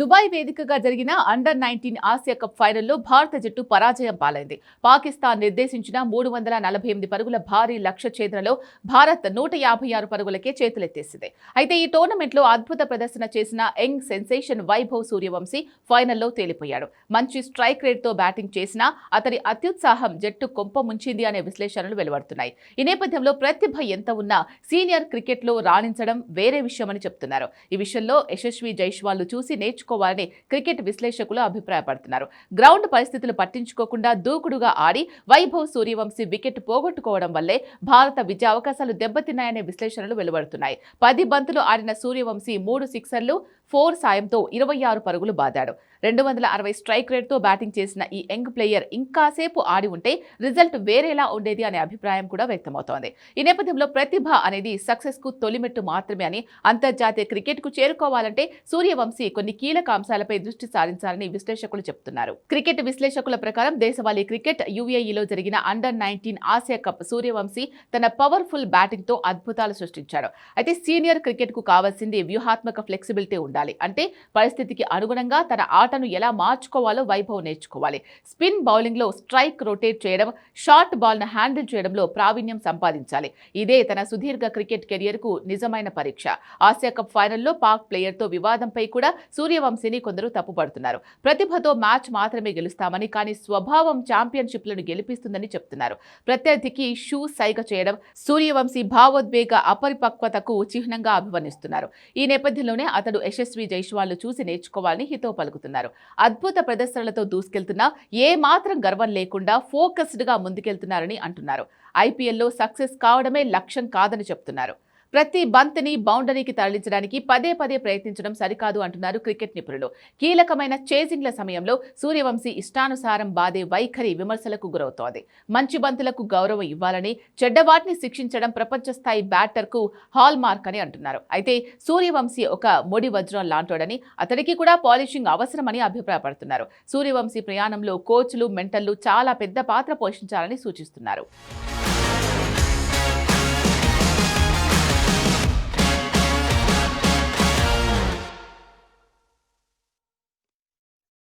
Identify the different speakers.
Speaker 1: Dubai వేదికగా జరిగిన under nineteen Asia cup ఫైనల్లో భారత జట్టు పరాజయం పాలైంది. పాకిస్తాన్ నిర్దేశించిన మూడు వందల నలభై ఎనిమిది పరుగుల భారీ లక్ష్య ఛేదనలో భారత్ నూట యాభై ఆరు పరుగులకే చేతులెత్తేసింది. అయితే ఈ టోర్నమెంట్లో అద్భుత ప్రదర్శన చేసిన యంగ్ సెన్సేషన్ వైభవ్ సూర్యవంశీ ఫైనల్లో తేలిపోయాడు. మంచి స్ట్రైక్ రేట్తో బ్యాటింగ్ చేసినా అతని అత్యుత్సాహం జట్టు కొంప ముంచింది అనే విశ్లేషణలు వెలువడుతున్నాయి. ఈ నేపథ్యంలో ప్రతిభ ఎంత ఉన్నా సీనియర్ క్రికెట్లో రాణించడం వేరే విషయమని చెప్తున్నారు. ఈ విషయంలో యశస్వి జైష్వాల్ను చూసి నేర్చుకు నేర్చుకోవాలని క్రికెట్ విశ్లేషకులు అభిప్రాయపడుతున్నారు. గ్రౌండ్ పరిస్థితులు పట్టించుకోకుండా దూకుడుగా ఆడి వైభవ్ సూర్యవంశీ వికెట్ పోగొట్టుకోవడం వల్లే భారత విజయ అవకాశాలు దెబ్బతిన్నాయనే విశ్లేషణలు వెలువడుతున్నాయి. పది బంతులు ఆడిన సూర్యవంశీ మూడు సిక్సర్లు ఫోర్ సాయంతో ఇరవై ఆరు పరుగులు బాదాడు. రెండు వందల అరవై స్ట్రైక్ రేట్తో బ్యాటింగ్ చేసిన ఈ యంగ్ ప్లేయర్ ఇంకాసేపు ఆడి ఉంటే రిజల్ట్ వేరేలా ఉండేది అనే అభిప్రాయం కూడా వ్యక్తమవుతోంది. ఈ నేపథ్యంలో ప్రతిభ అనేది సక్సెస్కు తొలిమెట్టు మాత్రమే అని అంతర్జాతీయ క్రికెట్కు చేరుకోవాలంటే సూర్యవంశీ కొన్ని కీలక కీలక అంశాలపై దృష్టి సారించాలని విశ్లేషకులు చెబుతున్నారు క్రికెట్ విశ్లేషకుల ప్రకారం దేశవాళీ క్రికెట్ యుఏఈలో జరిగిన under nineteen Asia cup Suryavanshi తన పవర్ఫుల్ బ్యాటింగ్తో అద్భుతాలు సృష్టించాడు. అయితే సీనియర్ క్రికెట్కు కావాల్సింది వ్యూహాత్మక ఫ్లెక్సిబిలిటీ ఉండాలి. అంటే పరిస్థితికి అనుగుణంగా తన ఆటను ఎలా మార్చుకోవాలో వైభవ్ నేర్చుకోవాలి. స్పిన్ బౌలింగ్లో స్ట్రైక్ రొటేట్ చేయడం షార్ట్ బాల్ను హ్యాండిల్ చేయడంలో ప్రావీణ్యం సంపాదించాలి. ఇదే తన సుదీర్ఘ క్రికెట్ కెరియర్కు నిజమైన పరీక్ష. ఆసియా కప్ ఫైనల్లో పాక్ ప్లేయర్తో వివాదంపై కూడా సూర్య సూర్యవంశీని కొందరు తప్పుపడుతున్నారు. ప్రతిభతో మ్యాచ్ మాత్రమే గెలుస్తామని కానీ స్వభావం ఛాంపియన్షిప్లను గెలిపిస్తుందని చెప్తున్నారు. ప్రత్యర్థికి షూ సైగ చేయడం సూర్యవంశీ భావోద్వేగ అపరిపక్వతకు చిహ్నంగా అభివర్ణిస్తున్నారు. ఈ నేపథ్యంలోనే అతడు యశస్వి జైష్వాల్ను చూసి నేర్చుకోవాలని హితో పలుకుతున్నారు. అద్భుత ప్రదర్శనలతో దూసుకెళ్తున్నా ఏ మాత్రం గర్వం లేకుండా ఫోకస్డ్గా ముందుకెళ్తున్నారని అంటున్నారు. ఐపీఎల్లో సక్సెస్ కావడమే లక్ష్యం కాదని చెప్తున్నారు. ప్రతి బంతిని బౌండరీకి తరలించడానికి పదే పదే ప్రయత్నించడం సరికాదు అంటున్నారు క్రికెట్ నిపుణులు. కీలకమైన చేజింగ్ల సమయంలో సూర్యవంశీ ఇష్టానుసారం బాదే వైఖరి విమర్శలకు గురవుతోంది. మంచి బంతులకు గౌరవం ఇవ్వాలని చెడ్డవాటిని శిక్షించడం ప్రపంచ స్థాయి బ్యాటర్కు హాల్ మార్క్ అని అంటున్నారు. అయితే సూర్యవంశీ ఒక మొడి వజ్రం లాంటోడని అతడికి కూడా పాలిషింగ్ అవసరమని అభిప్రాయపడుతున్నారు. సూర్యవంశీ ప్రయాణంలో కోచ్లు మెంటల్లు చాలా పెద్ద పాత్ర పోషించాలని సూచిస్తున్నారు.